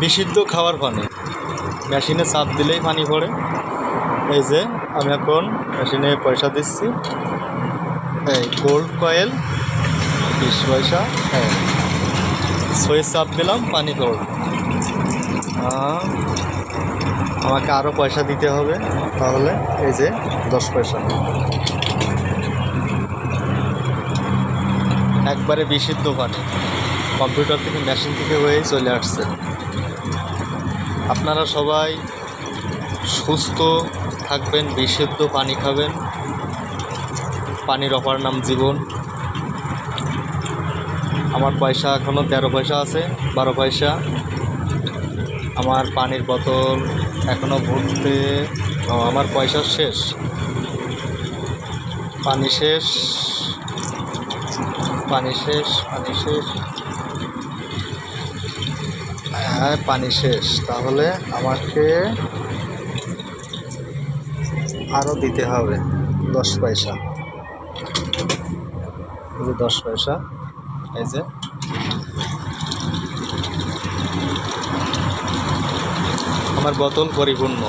বিশুদ্ধ খাওয়ার পানি। মেশিনে চাপ দিলেই পানি পড়ে। এই যে, আমি এখন মেশিনে পয়সা দিচ্ছি। এই গোল্ড কয়েল বিশ পয়সা হ্যাঁ। সুইচ চাপ দিলাম, পানি পড়ল আমাকে আরও পয়সা দিতে হবে, তাহলে এই যে দশ পয়সা। একবারে বিশুদ্ধ পানি। কম্পিউটার থেকে মেশিন থেকে হয়েই চলে আসছে। আপনারা সবাই সুস্থ থাকবেন, বিশুদ্ধ পানি খাবেন। পানির অপার নাম জীবন। আমার পয়সা এখনও তেরো পয়সা আছে, বারো পয়সা। আমার পানির বোতল এখনও ভরতে আমার পয়সা শেষ। পানি শেষ পানি শেষ পানি শেষ। হ্যাঁ পানি শেষ। তাহলে আমাকে আরও দিতে হবে দশ পয়সা। যে দশ পয়সা, এই যে। আমার বোতল পরিপূর্ণ।